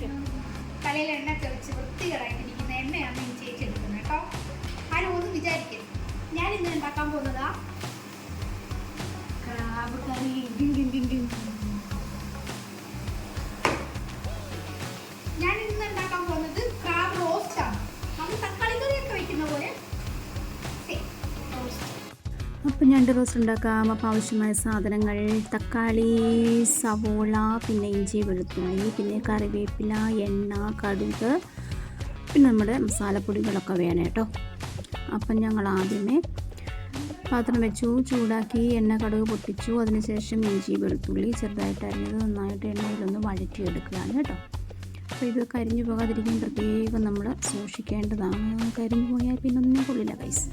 പറ്റും തലയിൽ എണ്ണ തെളിച്ച് വൃത്തികേടായിട്ടിരിക്കുന്ന എണ്ണയാണ് ഈ ചേച്ചി എടുക്കുന്നത് കേട്ടോ. ആരും ഒന്നും വിചാരിക്കരുത്. ഞാൻ ഇന്ന് ഉണ്ടാക്കാൻ പോകുന്നതാ? ക്രാബ് കറി അപ്പം ഞണ്ട് റോസ്റ്റ് ഉണ്ടാക്കാം. അപ്പോൾ ആവശ്യമായ സാധനങ്ങൾ തക്കാളി സവോള പിന്നെ ഇഞ്ചി വെളുത്തുള്ളി പിന്നെ കറിവേപ്പില എണ്ണ കടുക് പിന്നെ നമ്മുടെ മസാലപ്പൊടികളൊക്കെ വേണം കേട്ടോ. അപ്പം ഞങ്ങൾ ആദ്യമേ പാത്രം വെച്ചു ചൂടാക്കി എണ്ണ കടുക് പൊട്ടിച്ചു. അതിനുശേഷം ഇഞ്ചി വെളുത്തുള്ളി ചെറുതായിട്ട് അരിഞ്ഞത് നന്നായിട്ട് എണ്ണയിലൊന്ന് വഴറ്റിയെടുക്കുകയാണ് കേട്ടോ. അപ്പോൾ ഇത് കരിഞ്ഞു പോകാതിരിക്കാൻ പ്രത്യേകം നമ്മൾ സൂക്ഷിക്കേണ്ടതാണ്. കരിഞ്ഞു പോയാൽ പിന്നെ ഒന്നും കൊള്ളില്ല കൈസ്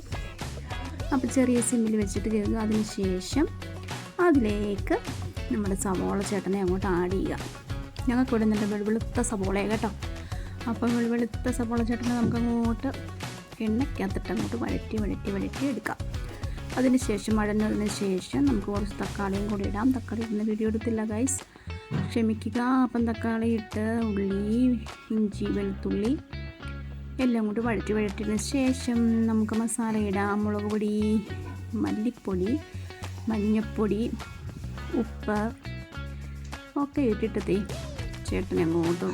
അപ്പോൾ ചെറിയ സിമ്മിൽ വെച്ചിട്ട് കയറുക അതിന് ശേഷം അതിലേക്ക് നമ്മുടെ സവോള ചേട്ടനെ അങ്ങോട്ട് ആഡ് ചെയ്യുക. ഞങ്ങൾക്ക് ഇവിടെ നല്ല വെളുവെളുത്ത സവോളയാണ് കേട്ടോ. അപ്പം വെളുവെളുത്ത സവോള ചേട്ടനെ നമുക്ക് അങ്ങോട്ട് എണ്ണയ്ക്കകത്തിട്ട് അങ്ങോട്ട് വഴറ്റി വഴറ്റി വഴറ്റി എടുക്കാം. അതിന് ശേഷം ശേഷം നമുക്ക് കുറച്ച് തക്കാളിയും കൂടി ഇടാം. തക്കാളി ഇടുന്ന വീഡിയോ എടുത്തില്ല ഗൈസ് ക്ഷമിക്കുക. അപ്പം തക്കാളി ഇട്ട് ഉള്ളി ഇഞ്ചി വെളുത്തുള്ളി എല്ലാം കൂടി വഴറ്റി വഴറ്റിയതിന് ശേഷം നമുക്ക് മസാല ഇടാം. മുളക് പൊടി മല്ലിപ്പൊടി മഞ്ഞൾപ്പൊടി ഉപ്പ് ഒക്കെ ഇട്ടിട്ടത്തേ ചേട്ടൻ അങ്ങോട്ട്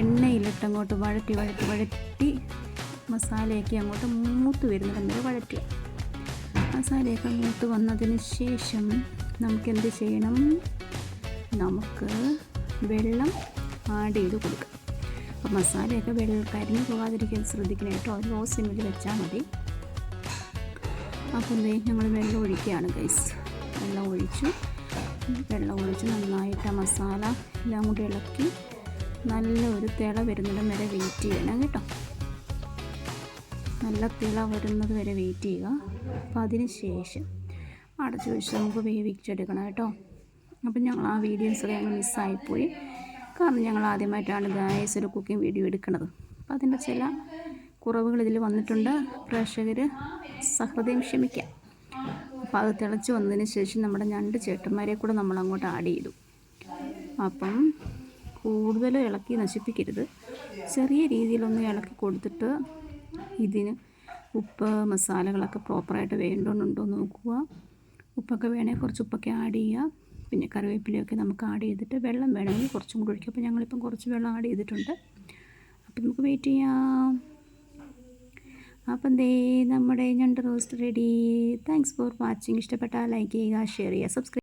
എണ്ണയിലിട്ട് അങ്ങോട്ട് വഴറ്റി വഴറ്റി വഴറ്റി മസാലയൊക്കെ അങ്ങോട്ട് മൂത്ത് വരുന്നിടം വരെ വഴറ്റുക. മസാലയൊക്കെ മൂത്ത് വന്നതിന് ശേഷം നമുക്ക് എന്ത് ചെയ്യണം? നമുക്ക് വെള്ളം ആഡ് ചെയ്ത് കൊടുക്കാം. അപ്പോൾ മസാലയൊക്കെ വെള്ളം കരിഞ്ഞു പോകാതിരിക്കാൻ ശ്രദ്ധിക്കണം കേട്ടോ. ലോ സിമ്മിൽ വെച്ചാൽ മതി. അപ്പോൾ ദേ ഞങ്ങൾ വെള്ളം ഒഴിക്കുകയാണ് ഗൈസ് വെള്ളം ഒഴിച്ചു. വെള്ളം ഒഴിച്ച് നന്നായിട്ട് ആ മസാല എല്ലാം കൂടി ഇളക്കി നല്ല ഒരു തിള വരുന്നിടം വരെ വെയിറ്റ് ചെയ്യണം കേട്ടോ. നല്ല തിള വരുന്നത് വരെ വെയിറ്റ് ചെയ്യുക. അപ്പോൾ അതിന് ശേഷം അടച്ചു വെച്ച് നമുക്ക് വേവിച്ചെടുക്കണം കേട്ടോ. അപ്പം ഞങ്ങൾ ആ വീഡിയോസൊക്കെ ഞങ്ങൾ മിസ്സായിപ്പോയി കാരണം ഞങ്ങൾ ആദ്യമായിട്ടാണ് ഗായസ് ഒരു കുക്കിംഗ് വീഡിയോ എടുക്കുന്നത്. അപ്പോൾ അതിന്റെ ചില കുറവുകൾ ഇതിൽ വന്നിട്ടുണ്ട്. പ്രേക്ഷകർ സഹൃദയം ക്ഷമിക്കാം. അപ്പോൾ അത് തിളച്ച് വന്നതിന് ശേഷം നമ്മുടെ രണ്ട് ചേട്ടന്മാരെ കൂടെ നമ്മൾ അങ്ങോട്ട് ആഡ് ചെയ്തു. അപ്പം കൂടുതൽ ഇളക്കി നശിപ്പിക്കരുത്. ചെറിയ രീതിയിലൊന്ന് ഇളക്കി കൊടുത്തിട്ട് ഇതിന് ഉപ്പ് മസാലകളൊക്കെ പ്രോപ്പറായിട്ട് വേണ്ടോന്നുണ്ടോ നോക്കുക. ഉപ്പൊക്കെ വേണേൽ കുറച്ച് ഉപ്പൊക്കെ ആഡ് ചെയ്യുക. പിന്നെ കറിവേപ്പിലയൊക്കെ നമുക്ക് ആഡ് ചെയ്തിട്ട് വെള്ളം വേണമെങ്കിൽ കുറച്ചും കൂടി ഒഴിക്കും. അപ്പോൾ ഞങ്ങളിപ്പം കുറച്ച് വെള്ളം ആഡ് ചെയ്തിട്ടുണ്ട്. അപ്പോൾ നമുക്ക് വെയിറ്റ് ചെയ്യാം. അപ്പം ദേ നമ്മുടെ ഞണ്ട് roast ready thanks for watching ഇഷ്ടപ്പെട്ടാൽ ലൈക്ക് ചെയ്യുക ഷെയർ ചെയ്യുക സബ്സ്ക്രൈബ്